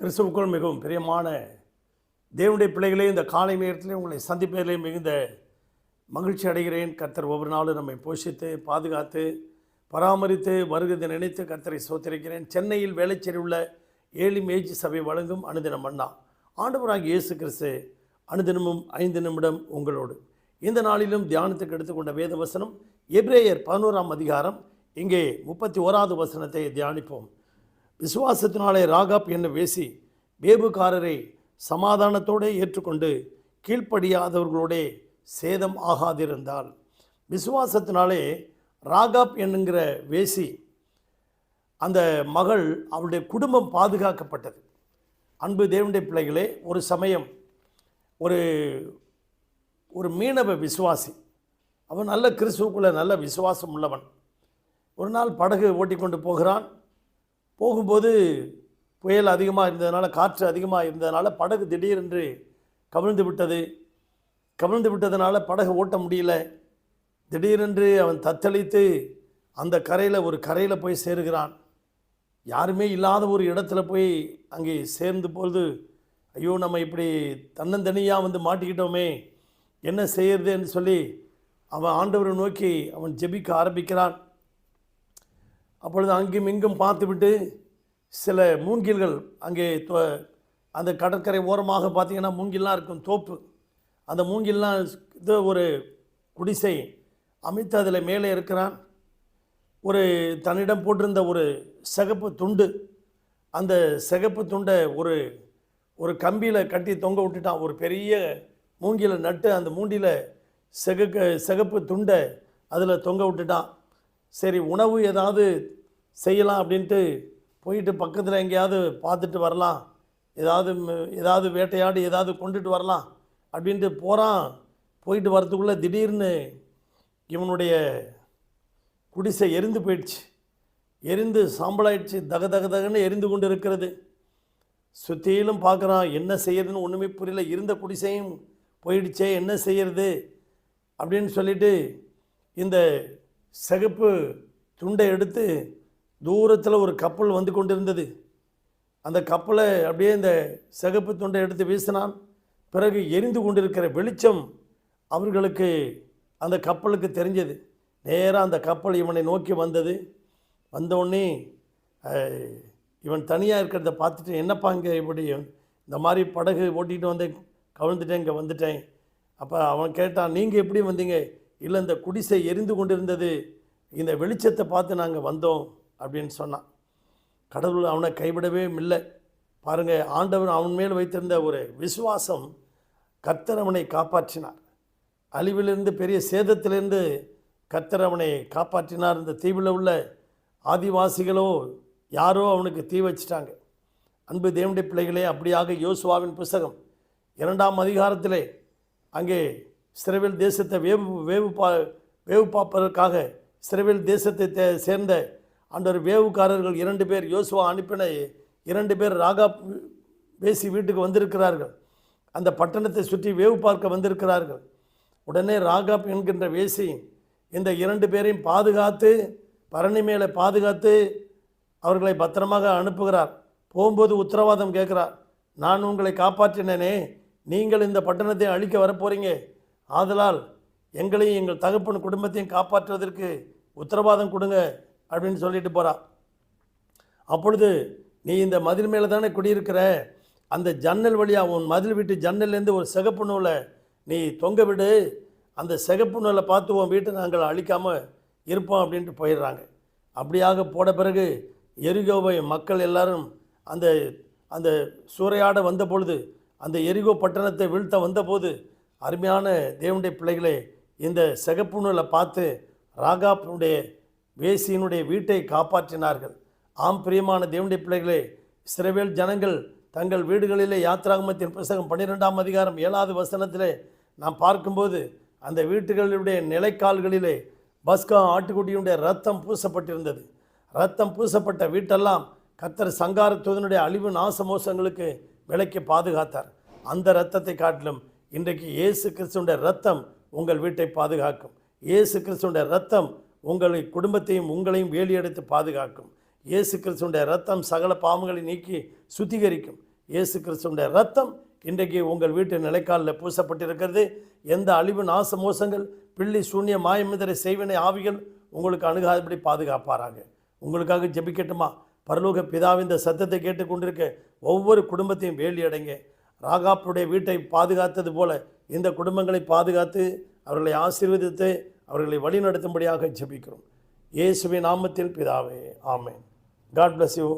கிறிஸ்துவுக்குள் மிகவும் பிரியமான தேவனுடைய பிள்ளைகளே இந்த காலை நேரத்திலே உங்களை சந்திப்பதிலே மிகுந்த மகிழ்ச்சி அடைகிறேன். கர்த்தர் ஒவ்வொரு நாளும் நம்மை போஷித்து பாதுகாத்து பராமரித்து வருகிறது நினைத்து கர்த்தரை சோத்திருக்கிறேன் சென்னையில் வேலைச்சேரி உள்ள ஏழு மேஜி சபை வழங்கும் அனுதினம் அண்ணா. ஆண்டவராக இயேசு கிறிஸ்து அனுதினமும் ஐந்து நிமிடம் உங்களோடு. இந்த நாளிலும் தியானத்துக்கு எடுத்துக்கொண்ட வேத வசனம் எப்ரேயர் பதினோராம் அதிகாரம் இங்கே முப்பத்தி ஓராவது வசனத்தை தியானிப்போம். விசுவாசத்தினாலே ராகாப் என்ன பேசி வேபுக்காரரை சமாதானத்தோடே ஏற்றுக்கொண்டு கீழ்ப்படியாதவர்களோடே சேதம் ஆகாதிருந்தால் விசுவாசத்தினாலே ராகாப் என்னுங்கிற வேசி அந்த மகள் அவளுடைய குடும்பம் பாதுகாக்கப்பட்டது. அன்பு தேவனுடைய பிள்ளைகளே ஒரு சமயம் ஒரு ஒரு மீனவ விசுவாசி அவன் நல்ல கிறிஸ்துவுக்குள்ளே நல்ல விசுவாசம் உள்ளவன். ஒரு நாள் படகு ஓட்டிக்கொண்டு போகிறான். போகும்போது புயல் அதிகமாக இருந்ததுனால காற்று அதிகமாக இருந்ததுனால படகு திடீரென்று கவிழ்ந்து விட்டது. கவிழ்ந்து விட்டதுனால படகு ஓட்ட முடியல. திடீரென்று அவன் தத்தளித்து அந்த கரையில் ஒரு கரையில் போய் சேருகிறான். யாருமே இல்லாத ஒரு இடத்துல போய் அங்கே சேர்ந்து பொழுது ஐயோ நம்ம இப்படி தன்னந்தனியாக வந்து மாட்டிக்கிட்டோமே என்ன செய்யறதுன்னு சொல்லி அவன் ஆண்டவரை நோக்கி அவன் ஜெபிக்க ஆரம்பிக்கிறான். அப்பொழுது அங்கும் இங்கும் பார்த்துவிட்டு சில மூங்கில்கள் அங்கே தொ- அந்த கடற்கரை ஓரமாக பார்த்தீங்கன்னா மூங்கில்லாம் இருக்கும் தோப்பு. அந்த மூங்கில்லாம் இது ஒரு குடிசை. அமைத்து அதில் மேலே இருக்கிறான். ஒரு தன்னிடம் போட்டிருந்த ஒரு சிகப்பு துண்டு. அந்த சிகப்பு துண்டை ஒரு ஒரு கம்பியில் கட்டி தொங்க விட்டுட்டான். ஒரு பெரிய மூங்கில நட்டு அந்த மூண்டியில் சிகக்க சிகப்பு துண்டை அதில் தொங்க விட்டுட்டான். சரி உணவு ஏதாவது செய்யலாம் அப்படின்ட்டு போயிட்டு பக்கத்தில் எங்கேயாவது பார்த்துட்டு வரலாம். ஏதாவது ஏதாவது வேட்டையாடி ஏதாவது கொண்டுட்டு வரலாம் அப்படின்ட்டு போகிறான் போயிட்டு வரத்துக்குள்ளே திடீர்னு இவனுடைய குடிசை எரிந்து போயிடுச்சு. எரிந்து சாம்பலாயிடுச்சு. தக தக தகன்னு எரிந்து கொண்டு இருக்கிறது சுற்றியிலும் பார்க்குறான் என்ன செய்யறதுன்னு ஒன்றுமே புரியல. இருந்த குடிசையும் போயிடுச்சே என்ன செய்யறது அப்படின்னு சொல்லிட்டு இந்த சிகப்பு துண்டை எடுத்து தூரத்தில் ஒரு கப்பல் வந்து கொண்டிருந்தது. அந்த கப்பலை அப்படியே இந்த சிகப்பு துண்டை எடுத்து வீசினான். பிறகு எரிந்து கொண்டிருக்கிற வெளிச்சம் அவர்களுக்கு அந்த கப்பலுக்கு தெரிஞ்சது. நேராக அந்த கப்பல் இவனை நோக்கி வந்தது. வந்தவுடனே இவன் தனியாக இருக்கிறத பார்த்துட்டு என்னப்பா இங்கே இப்படி இந்த மாதிரி படகு ஓட்டிகிட்டு வந்து கவிழ்ந்துட்டேன் இங்கே வந்துட்டேன். அப்போ அவன் கேட்டான் நீங்கள் எப்படி வந்தீங்க? இல்லை இந்த குடிசை எரிந்து கொண்டிருந்தது. இந்த வெளிச்சத்தை பார்த்து நாங்கள் வந்தோம் அப்படின்னு சொன்னான். கடவுள் அவனை கைவிடவே இல்லை. பாருங்கள் ஆண்டவர் அவன் மேல் வைத்திருந்த ஒரு விசுவாசம் கர்த்தர் அவனை காப்பாற்றினார். அழிவிலிருந்து பெரிய சேதத்திலிருந்து கர்த்தர் அவனை காப்பாற்றினார். இந்த தீவில் உள்ள ஆதிவாசிகளோ யாரோ அவனுக்கு தீ வச்சிட்டாங்க. அன்பு தேவனுடைய பிள்ளைகளே அப்படியாக யோசுவாவின் புஸ்தகம் இரண்டாம் அதிகாரத்திலே அங்கே சிறவில் தேசத்தை வேவு வேவு பா வேவு பார்ப்பதற்காக சிறவில் தேசத்தை தே- சேர்ந்த அந்த வேவுக்காரர்கள் இரண்டு பேர் யோசுவா அனுப்பின இரண்டு பேர் ராகா பேசி வீட்டுக்கு வந்திருக்கிறார்கள். அந்த பட்டணத்தை சுற்றி வேவு பார்க்க வந்திருக்கிறார்கள். உடனே ராகாப் என்கின்ற வேசி இந்த இரண்டு பேரையும் பாதுகாத்து பரணி மேலே பாதுகாத்து அவர்களை பத்திரமாக அனுப்புகிறார். போகும்போது உத்தரவாதம் கேட்குறார். நான் உங்களை காப்பாற்றினேனே. நீங்கள் இந்த பட்டணத்தை அழிக்க வரப்போகிறீங்க ஆதலால் எங்களையும் எங்கள் தகப்பன் குடும்பத்தையும் காப்பாற்றுவதற்கு உத்தரவாதம் கொடுங்க அப்படின்னு சொல்லிட்டு போகிறா அப்பொழுது நீ இந்த மதில் மேலே தானே குடியிருக்கிற? அந்த ஜன்னல் வழியாக உன் மதில் வீட்டு ஜன்னல்லேருந்து ஒரு சிகப்பு நூலை நீ தொங்க விடு. அந்த சிகப்பு நூலை பார்த்து உன் வீட்டை நாங்கள் அழிக்காமல் இருப்போம் அப்படின்ட்டு போயிடுறாங்க. அப்படியாக போட பிறகு எரிகோவை மக்கள் எல்லாரும் அந்த அந்த சூறையாட வந்த பொழுது அந்த எரிகோ பட்டணத்தை வீழ்த்த வந்தபோது அருமையான தேவனுடைய பிள்ளைகளே இந்த சிகப்பு நூலை பார்த்து ராகாப்பினுடைய வேசியினுடைய வீட்டை காப்பாற்றினார்கள். ஆம் பிரியமான தேவனுடைய பிள்ளைகளே சிறவேல் ஜனங்கள் தங்கள் வீடுகளிலே யாத்ராகமத்தின் புஸ்தகம் பன்னிரெண்டாம் அதிகாரம் ஏழாவது வசனத்திலே நாம் பார்க்கும்போது அந்த வீட்டுகளுடைய நிலைக்கால்களிலே பஸ்கா ஆட்டுக்குட்டியுடைய ரத்தம் பூசப்பட்டிருந்தது. ரத்தம் பூசப்பட்ட வீட்டெல்லாம் கத்தர் சங்காரத்துவதனுடைய அழிவு நாசமோசங்களுக்கு விலைக்கு பாதுகாத்தார். அந்த இரத்தத்தை காட்டிலும் இன்றைக்கு இயேசு கிறிஸ்துடைய ரத்தம் உங்கள் வீட்டை பாதுகாக்கும். இயேசு கிறிஸ்துடைய ரத்தம் உங்களை குடும்பத்தையும் உங்களையும் வேலியெடுத்து பாதுகாக்கும். இயேசு கிறிஸ்துடைய ரத்தம் சகல பாவங்களை நீக்கி சுத்திகரிக்கும். இயேசு கிறிஸ்துடைய ரத்தம் இன்றைக்கு உங்கள் வீட்டு நிலைக்காலில் பூசப்பட்டிருக்கிறது. எந்த அழிவு நாச மோசங்கள் பிள்ளி சூன்ய மாயமிதரை செய்வினை ஆவிகள் உங்களுக்கு அணுகாதபடி பாதுகாப்பாராங்க உங்களுக்காக ஜெபிக்கட்டுமா? பரலோக பிதாவின் இந்த சத்தத்தை கேட்டுக்கொண்டிருக்க ஒவ்வொரு குடும்பத்தையும் வேலி அடைங்க ராகாப்புடைய வீட்டை பாதுகாத்தது போல இந்த குடும்பங்களை பாதுகாத்து அவர்களை ஆசீர்வதித்து அவர்களை வழிநடத்தும்படியாக ஜபிக்கிறோம். இயேசுவின் நாமத்தில் பிதாவே ஆமேன். God bless you